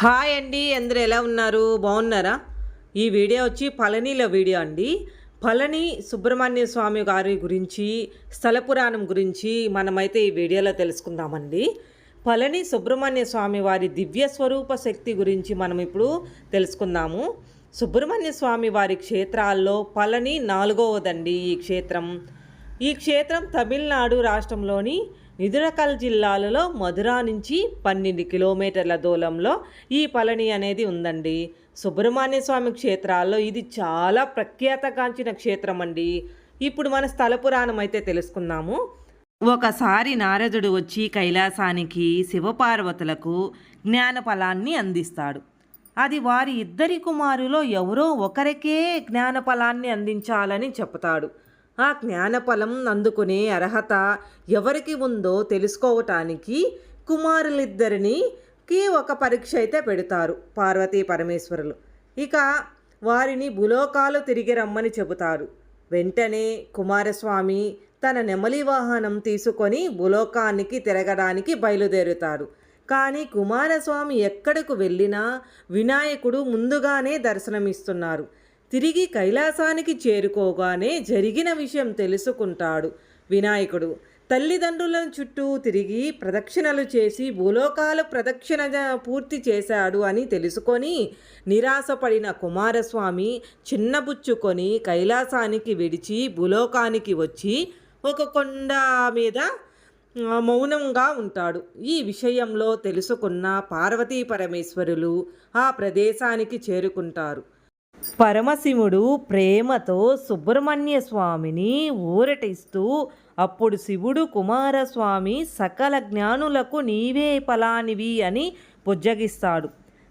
Hi అండి అందరూ ఎలా ఉన్నారు? బాగున్నారా? ఈ వీడియో వచ్చి పళనిల వీడియో అండి. పళని సుబ్రహ్మణ్య స్వామి గారి గురించి స్థల పురాణం గురించి మనమైతే ఈ వీడియోలో తెలుసుకుందామండి. పళని సుబ్రహ్మణ్య స్వామి వారి దివ్య స్వరూప శక్తి గురించి మనం ఇప్పుడు తెలుసుకుందాము. సుబ్రహ్మణ్య స్వామి వారి క్షేత్రాల్లో పళని నాలుగవదండి ఈ క్షేత్రం. ఈ క్షేత్రం తమిళనాడు రాష్ట్రంలోని నిదురకల్ జిల్లాలలో మధురా నుంచి పన్నెండు కిలోమీటర్ల దూరంలో ఈ పళని అనేది ఉందండి. సుబ్రహ్మణ్య స్వామి క్షేత్రాల్లో ఇది చాలా ప్రఖ్యాతగాంచిన క్షేత్రం అండి ఇప్పుడు మన స్థల పురాణం అయితే తెలుసుకుందాము. ఒకసారి నారదుడు వచ్చి కైలాసానికి శివపార్వతులకు జ్ఞానఫలాన్ని అందిస్తాడు. అది వారి ఇద్దరి కుమారులో ఎవరో ఒకరికే జ్ఞానఫలాన్ని అందించాలని చెప్తాడు. ఆ జ్ఞానఫలం అందుకునే అర్హత ఎవరికి ఉందో తెలుసుకోవటానికి కుమారులిద్దరినికి ఒక పరీక్ష అయితే పెడతారు పార్వతీ పరమేశ్వరులు. ఇక వారిని భూలోకాలు తిరిగి రమ్మని చెబుతారు. వెంటనే కుమారస్వామి తన నెమలి వాహనం తీసుకొని భూలోకానికి తిరగడానికి బయలుదేరుతారు. కానీ కుమారస్వామి ఎక్కడకు వెళ్ళినా వినాయకుడు ముందుగానే దర్శనమిస్తున్నారు. తిరిగి కైలాసానికి చేరుకోగానే జరిగిన విషయం తెలుసుకుంటాడు. వినాయకుడు తల్లిదండ్రుల చుట్టూ తిరిగి ప్రదక్షిణలు చేసి భూలోకాలు ప్రదక్షిణ పూర్తి చేశాడు అని తెలుసుకొని నిరాశపడిన కుమారస్వామి చిన్నబుచ్చుకొని కైలాసానికి విడిచి భూలోకానికి వచ్చి ఒక కొండ మీద మౌనంగా ఉంటాడు. ఈ విషయంలో తెలుసుకున్న పార్వతీ పరమేశ్వరులు ఆ ప్రదేశానికి చేరుకుంటారు. పరమశివుడు ప్రేమతో సుబ్రహ్మణ్య స్వామిని ఊరటిస్తూ అప్పుడు శివుడు కుమారస్వామి సకల జ్ఞానులకు నీవే ఫలానివి అని పుజ్జగిస్తాడు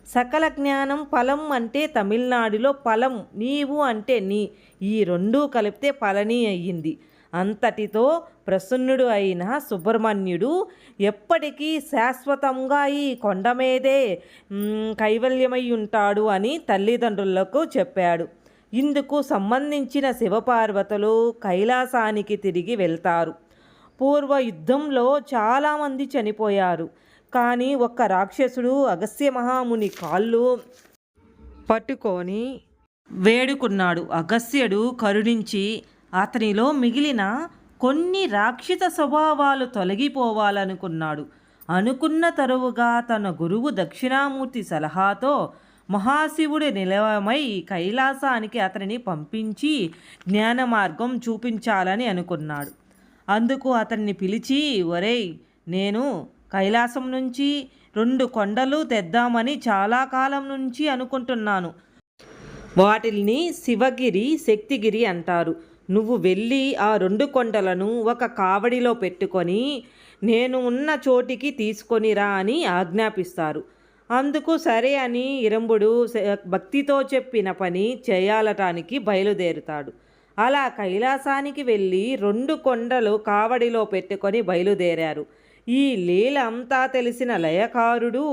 సకల జ్ఞానం ఫలం అంటే తమిళనాడులో ఫలం నీవు అంటే నీ. ఈ రెండూ కలిపితే ఫలని అయ్యింది. అంతటితో ప్రసన్నుడు అయిన సుబ్రహ్మణ్యుడు ఎప్పటికీ శాశ్వతంగా ఈ కొండ మీదే కైవల్యమై ఉంటాడు అని తల్లిదండ్రులకు చెప్పాడు. ఇందుకు సంబంధించిన శివపార్వతులు కైలాసానికి తిరిగి వెళ్తారు. పూర్వ యుద్ధంలో చాలామంది చనిపోయారు. కానీ ఒక్క రాక్షసుడు అగస్య మహాముని కాళ్ళు పట్టుకొని వేడుకున్నాడు. అగస్యుడు కరుణించి అతనిలో మిగిలిన కొన్ని రాక్షిత స్వభావాలు తొలగిపోవాలనుకున్నాడు. అనుకున్న తరువుగా తన గురువు దక్షిణామూర్తి సలహాతో మహాశివుడి నిలవమై కైలాసానికి అతనిని పంపించి జ్ఞాన మార్గం చూపించాలని అనుకున్నాడు. అందుకు అతన్ని పిలిచి ఒరేయ్ నేను కైలాసం నుంచి రెండు కొండలు తెద్దామని చాలా కాలం నుంచి అనుకుంటున్నాను. వాటిని శివగిరి శక్తిగిరి అంటారు. నువ్వు వెళ్ళి ఆ రెండు కొండలను ఒక కావడిలో పెట్టుకొని నేను ఉన్న చోటికి తీసుకొని రా అని ఆజ్ఞాపిస్తారు. అందుకు సరే అని ఇరంబుడు భక్తితో చెప్పిన పని చేయాలటానికి బయలుదేరుతాడు. అలా కైలాసానికి వెళ్ళి రెండు కొండలు కావడిలో పెట్టుకొని బయలుదేరారు. ఈ లీల అంతా తెలిసిన లయకారుడు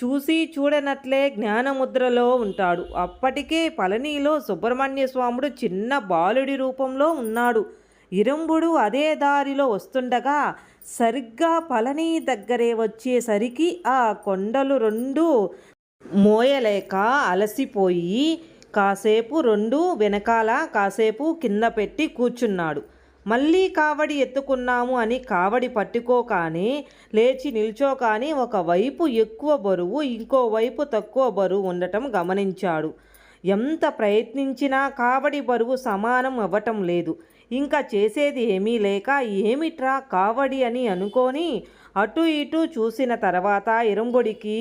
చూసి చూడనట్లే జ్ఞానముద్రలో ఉంటాడు. అప్పటికే పళనిలో సుబ్రహ్మణ్య స్వాముడు చిన్న బాలుడి రూపంలో ఉన్నాడు. ఇరంబుడు అదే దారిలో వస్తుండగా సరిగ్గా పళని దగ్గరే వచ్చేసరికి ఆ కొండలు రెండు మోయలేక అలసిపోయి కాసేపు రెండు వెనకాల కాసేపు కింద పెట్టి కూర్చున్నాడు. మళ్ళీ కావడి ఎత్తుకున్నాము అని కావడి పట్టుకో కానీ లేచి నిల్చో కానీ ఒకవైపు ఎక్కువ బరువు ఇంకోవైపు తక్కువ బరువు ఉండటం గమనించాడు. ఎంత ప్రయత్నించినా కావడి బరువు సమానం అవ్వటం లేదు. ఇంకా చేసేది ఏమీ లేక ఏమిట్రా కావడి అని అనుకొని అటు ఇటు చూసిన తర్వాత ఇరంబుడికి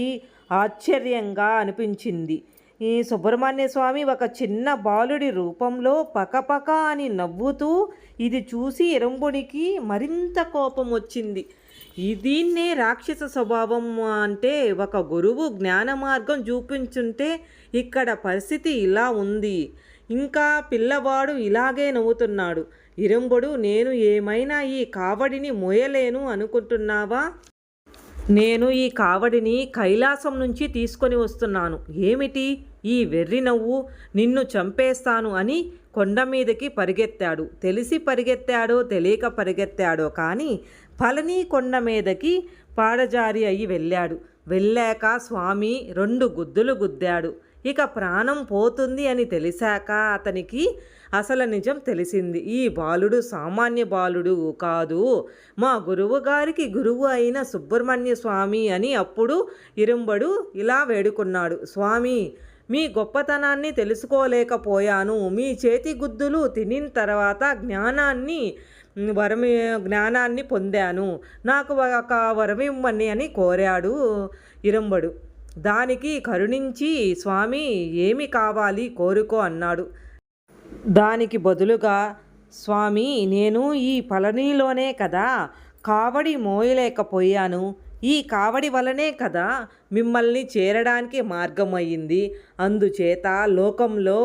ఆశ్చర్యంగా అనిపించింది. ఈ సుబ్రహ్మణ్య స్వామి ఒక చిన్న బాలుడి రూపంలో పకపక అని నవ్వుతూ ఇది చూసి ఎరంబునికి మరింత కోపం వచ్చింది. దీన్నే రాక్షస స్వభావం అంటే ఒక గురువు జ్ఞాన మార్గం చూపించుంటే ఇక్కడ పరిస్థితి ఇలా ఉంది. ఇంకా పిల్లవాడు ఇలాగే నవ్వుతున్నాడు. ఇరంబుడు నేను ఏమైనా ఈ కావడిని మోయలేను అనుకుంటున్నావా? నేను ఈ కావడిని కైలాసం నుంచి తీసుకొని వస్తున్నాను. ఏమిటి? ఈ వెర్రి నవ్వు నిన్ను చంపేస్తాను అని కొండ మీదకి పరిగెత్తాడు. తెలిసి పరిగెత్తాడో తెలియక పరిగెత్తాడో కానీ పళని కొండ మీదకి పాడజారి అయి వెళ్ళాడు. వెళ్ళాక స్వామి రెండు గుద్దులు గుద్దాడు. ఇక ప్రాణం పోతుంది అని తెలిసాక అతనికి అసలు నిజం తెలిసింది. ఈ బాలుడు సామాన్య బాలుడు కాదు. మా గురువు గారికి గురువు అయిన సుబ్రహ్మణ్య స్వామి అని అప్పుడు ఇరుంబడు ఇలా వేడుకున్నాడు. స్వామి మీ గొప్పతనాన్ని తెలుసుకోలేకపోయాను. మీ చేతి గుద్దులు తినిన తర్వాత జ్ఞానాన్ని వరం జ్ఞానాన్ని పొందాను. నాకు ఒక వరం ఇవ్వండి అని కోరాడు ఇరంబడు. దానికి కరుణించి స్వామి ఏమి కావాలి? కోరుకో అన్నాడు. దానికి బదులుగా స్వామి నేను ఈ పళనిలోనే కదా కావడి మోయలేకపోయాను. ఈ కావడి వలనే కదా మిమ్మల్ని చేరడానికి మార్గమయ్యింది. అందుచేత లోకంలో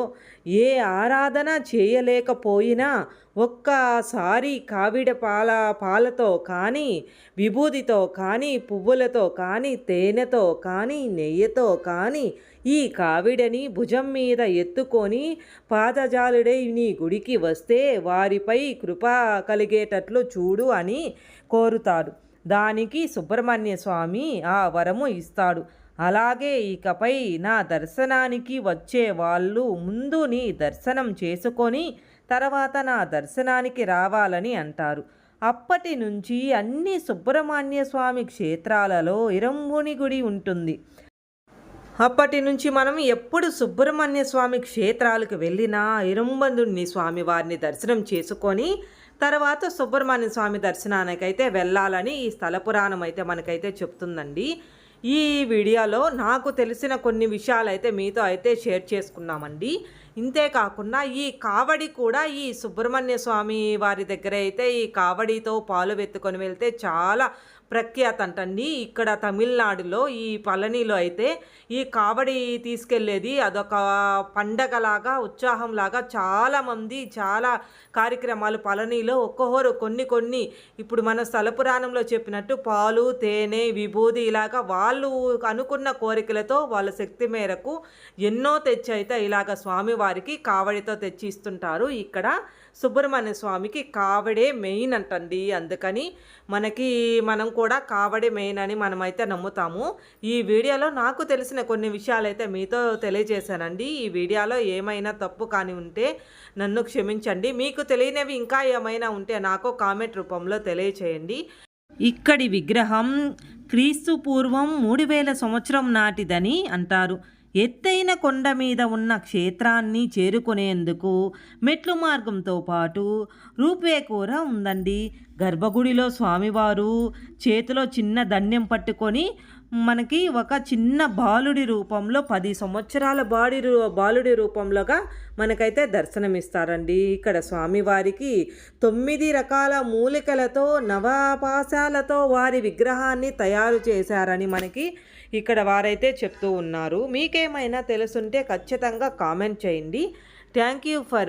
ఏ ఆరాధన చేయలేకపోయినా ఒక్కసారి కావిడ పాల పాలతో కానీ విభూతితో కానీ పువ్వులతో కానీ తేనెతో కానీ నెయ్యితో కానీ ఈ కావిడని భుజం మీద ఎత్తుకొని పాదజాలుడై నీ గుడికి వస్తే వారిపై కృప కలిగేటట్లు చూడు అని కోరుతాడు దానికి సుబ్రహ్మణ్య స్వామి ఆ వరము ఇస్తాడు. అలాగే ఇకపై నా దర్శనానికి వచ్చే వాళ్ళు ముందు నీ దర్శనం చేసుకొని తర్వాత నా దర్శనానికి రావాలని అంటారు. అప్పటి నుంచి అన్ని సుబ్రహ్మణ్య స్వామి క్షేత్రాలలో ఇరంగుని గుడి ఉంటుంది. అప్పటి నుంచి మనం ఎప్పుడు సుబ్రహ్మణ్య స్వామి క్షేత్రాలకు వెళ్ళినా ఇరంబంధుడిని స్వామి వారిని దర్శనం చేసుకొని తర్వాత సుబ్రహ్మణ్య స్వామి దర్శనానికైతే వెళ్ళాలని ఈ స్థల పురాణం అయితే మనకైతే చెప్తుందండి. ఈ వీడియోలో నాకు తెలిసిన కొన్ని విషయాలు అయితే మీతో అయితే షేర్ చేసుకున్నామండి. ఇంతే కాకుండా ఈ కావడి కూడా ఈ సుబ్రహ్మణ్య స్వామి వారి దగ్గర అయితే ఈ కావడితో పాలు వెత్తుకొని వెళ్తే చాలా ప్రఖ్యాత అంటండి. ఇక్కడ తమిళనాడులో ఈ పళనిలో అయితే ఈ కావడి తీసుకెళ్ళేది అదొక పండగలాగా ఉత్సాహంలాగా చాలామంది చాలా కార్యక్రమాలు పళనిలో ఒక్కొక్కరు కొన్ని కొన్ని ఇప్పుడు మన స్థల పురాణంలో చెప్పినట్టు పాలు తేనె విభూది ఇలాగా వాళ్ళు అనుకున్న కోరికలతో వాళ్ళ శక్తి మేరకు ఎన్నో తెచ్చి అయితే ఇలాగ స్వామివారికి కావడితో తెచ్చి ఇస్తుంటారు. ఇక్కడ సుబ్రహ్మణ్య స్వామికి కావడే మెయిన్ అంటండి. అందుకని మనకి మనం కూడా కావడి మెయిన్ అని మనమైతే నమ్ముతాము. ఈ వీడియోలో నాకు తెలిసిన కొన్ని విషయాలు అయితే మీతో తెలియజేశానండి. ఈ వీడియోలో ఏమైనా తప్పు కాని ఉంటే నన్ను క్షమించండి. మీకు తెలియనివి ఇంకా ఏమైనా ఉంటే నాకు కామెంట్ రూపంలో తెలియచేయండి. ఇక్కడి విగ్రహం క్రీస్తు పూర్వం మూడు వేల సంవత్సరం నాటిదని అంటారు. ఎత్తైన కొండ మీద ఉన్న క్షేత్రాన్ని చేరుకునేందుకు మెట్లు మార్గంతో పాటు రూపే కూర ఉందండి. గర్భగుడిలో స్వామివారు చేతిలో చిన్న దండ్యం పట్టుకొని మనకి ఒక చిన్న బాలుడి రూపంలో పది సంవత్సరాల బాడి బాలుడి రూపంలోగా మనకైతే దర్శనమిస్తారండి. ఇక్కడ స్వామివారికి తొమ్మిది రకాల మూలికలతో నవాపాశాలతో వారి విగ్రహాన్ని తయారు చేశారని మనకి ఇక్కడ వారైతే చెప్తూ ఉన్నారు. మీకేమైనా తెలుసుంటే ఖచ్చితంగా కామెంట్ చేయండి. Thank you for